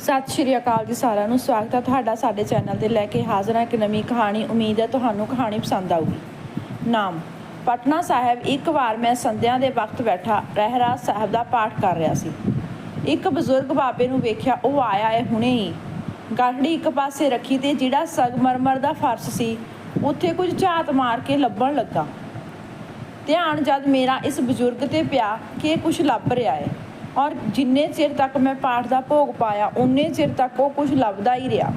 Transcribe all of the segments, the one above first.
ਸਤਿ ਸ਼੍ਰੀ ਅਕਾਲ ਜੀ ਸਾਰਿਆਂ ਨੂੰ। ਸਵਾਗਤ ਹੈ ਤੁਹਾਡਾ ਸਾਡੇ ਚੈਨਲ ਤੇ ਲੈ ਕੇ ਹਾਜ਼ਰ ਹਾਂ ਇੱਕ ਨਵੀਂ ਕਹਾਣੀ। ਉਮੀਦ ਹੈ ਤੁਹਾਨੂੰ ਕਹਾਣੀ ਪਸੰਦ ਆਊਗੀ। ਨਾਮ, ਪਟਨਾ ਸਾਹਿਬ, ਇੱਕ ਵਾਰ ਮੈਂ ਸੰਧਿਆ ਦੇ ਵਕਤ ਬੈਠਾ ਰਹਿਰਾਜ ਸਾਹਿਬ ਦਾ ਪਾਠ ਕਰ ਰਿਹਾ ਸੀ। ਇੱਕ ਬਜ਼ੁਰਗ ਬਾਬੇ ਨੂੰ ਵੇਖਿਆ, ਉਹ ਆਇਆ ਹੈ ਹੁਣੇ ਹੀ। ਗਾਠੜੀ ਇੱਕ ਪਾਸੇ ਰੱਖੀ ਤੇ ਜਿਹੜਾ ਸਗਮਰਮਰ ਦਾ ਫਰਸ਼ ਸੀ, ਉੱਥੇ ਕੁਝ ਝਾਤ ਮਾਰ ਕੇ ਲੱਭਣ ਲੱਗਾ। ਧਿਆਨ ਜਦ ਮੇਰਾ ਇਸ ਬਜ਼ੁਰਗ ਤੇ ਪਿਆ ਕਿ ਇਹ ਕੁਝ ਲੱਭ ਰਿਹਾ ਹੈ। ਔਰ ਜਿੰਨੇ ਚਿਰ ਤੱਕ ਮੈਂ ਪਾਠ ਦਾ ਭੋਗ ਪਾਇਆ ਉਨੇ ਚਿਰ ਤੱਕ ਉਹ ਕੁਝ ਲੱਭਦਾ ਹੀ ਰਿਹਾ।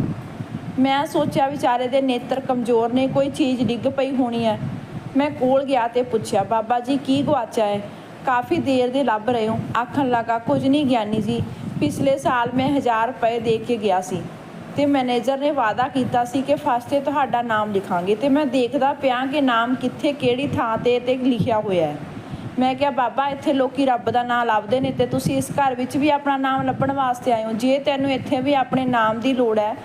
ਮੈਂ ਸੋਚਿਆ ਵਿਚਾਰੇ ਦੇ ਨੇਤਰ ਕਮਜ਼ੋਰ ਨੇ, ਕੋਈ ਚੀਜ਼ ਡਿੱਗ ਪਈ ਹੋਣੀ ਹੈ। ਮੈਂ ਕੋਲ ਗਿਆ ਤੇ ਪੁੱਛਿਆ, ਬਾਬਾ ਜੀ, ਕੀ ਗਵਾਚਾ ਹੈ? ਕਾਫੀ ਦੇਰ ਦੇ ਲੱਭ ਰਹੇ ਹੋ। ਆਖਣ ਲੱਗਾ, ਕੁਝ ਨਹੀਂ ਗਿਆਨੀ ਜੀ, ਪਿਛਲੇ ਸਾਲ ਮੈਂ 1000 ਰੁਪਏ ਦੇ ਕੇ ਗਿਆ ਸੀ ਤੇ ਮੈਨੇਜਰ ਨੇ ਵਾਅਦਾ ਕੀਤਾ ਸੀ ਕਿ ਫਸਟ ਤੁਹਾਡਾ ਨਾਮ ਲਿਖਾਂਗੇ ਤੇ ਮੈਂ ਦੇਖਦਾ ਪਿਆ ਕਿ ਨਾਮ ਕਿੱਥੇ, ਕਿਹੜੀ ਥਾਂ ਤੇ ਤੇ ਲਿਖਿਆ ਹੋਇਆ ਹੈ। ਮੈਂ ਕਿਹਾ, ਬਾਬਾ, ਇੱਥੇ ਲੋਕੀ ਰੱਬ ਦਾ ਨਾਮ ਲੱਭਦੇ ਨੇ ਤੇ ਤੁਸੀਂ ਇਸ ਘਰ ਵਿੱਚ ਵੀ ਆਪਣਾ ਨਾਮ ਲੱਭਣ ਵਾਸਤੇ ਆਏ ਹੋ। ਜੇ ਤੈਨੂੰ ਇੱਥੇ ਵੀ ਆਪਣੇ ਨਾਮ ਦੀ ਲੋੜ ਹੈ,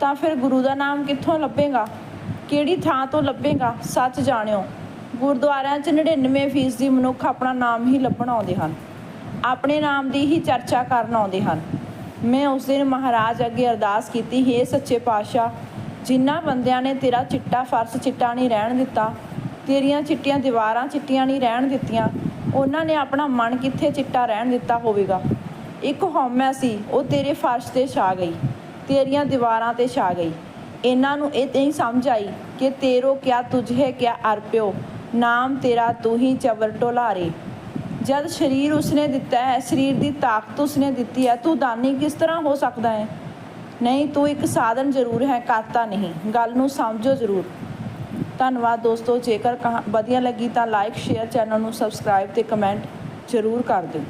ਤਾਂ ਫਿਰ ਗੁਰੂ ਦਾ ਨਾਮ ਕਿੱਥੋਂ ਲੱਭੇਗਾ? ਕਿਹੜੀ ਥਾਂ ਤੋਂ ਲੱਭੇਗਾ? ਸੱਚ ਜਾਣਿਓ, ਗੁਰਦੁਆਰਿਆਂ 'ਚ 99% ਦੀ ਮਨੁੱਖ ਆਪਣਾ ਨਾਮ ਹੀ ਲੱਭਣ ਆਉਂਦੇ ਹਨ। ਆਪਣੇ ਨਾਮ ਦੀ ਹੀ ਚਰਚਾ ਕਰਨ ਆਉਂਦੇ ਹਨ। ਮੈਂ ਉਸ ਦਿਨ ਮਹਾਰਾਜ ਅੱਗੇ ਅਰਦਾਸ ਕੀਤੀ, ਹੈ ਸੱਚੇ ਪਾਤਸ਼ਾਹ ਜਿਨ੍ਹਾਂ ਬੰਦਿਆਂ ਨੇ ਤੇਰਾ ਚਿੱਟਾ ਫਰਸ਼ ਚਿੱਟਾ ਨਹੀਂ ਰਹਿਣ ਦਿੱਤਾ ਤੇਰੀਆਂ ਚਿੱਟੀਆਂ ਦੀਵਾਰਾਂ ਚਿੱਟੀਆਂ ਨਹੀਂ ਰਹਿਣ ਦਿੱਤੀਆਂ। ਉਹਨਾਂ ਨੇ ਆਪਣਾ ਮਨ ਕਿੱਥੇ ਚਿੱਟਾ ਰਹਿਣ ਦਿੱਤਾ ਹੋਵੇਗਾ? ਇੱਕ ਹਉਮੈ ਸੀ, ਉਹ ਤੇਰੇ ਫਰਸ਼ ਤੇ ਛਾ ਗਈ, ਤੇਰੀਆਂ ਦੀਵਾਰਾਂ ਤੇ ਛਾ ਗਈ। ਇਹਨਾਂ ਨੂੰ ਇਹ ਨਹੀਂ ਸਮਝ ਆਈ ਕਿ ਤੇਰੋ ਕਿਆ ਤੁਝੇ ਕਿਆ ਅਰਪਿਓ, ਨਾਮ ਤੇਰਾ ਤੂੰ ਹੀ ਚਵਰ ਟੋਲਾਰੇ ਜਦ ਸਰੀਰ ਉਸਨੇ ਦਿੱਤਾ ਹੈ, ਸਰੀਰ ਦੀ ਤਾਕਤ ਉਸਨੇ ਦਿੱਤੀ ਹੈ, ਤੂੰ ਦਾਨੀ ਕਿਸ ਤਰ੍ਹਾਂ ਹੋ ਸਕਦਾ ਹੈ? ਨਹੀਂ, ਤੂੰ ਇੱਕ ਸਾਧਨ ਜ਼ਰੂਰ ਹੈ, ਕਰਤਾ ਨਹੀਂ। ਗੱਲ ਨੂੰ ਸਮਝੋ ਜ਼ਰੂਰ। ਧੰਨਵਾਦ ਦੋਸਤੋ, ਜੇਕਰ ਕਹਾ, ਵਧੀਆ ਲੱਗੀ ਤਾਂ ਲਾਈਕ ਸ਼ੇਅਰ ਚੈਨਲ ਨੂੰ ਸਬਸਕ੍ਰਾਈਬ ਤੇ ਕਮੈਂਟ ਜ਼ਰੂਰ ਕਰ ਦਿਓ।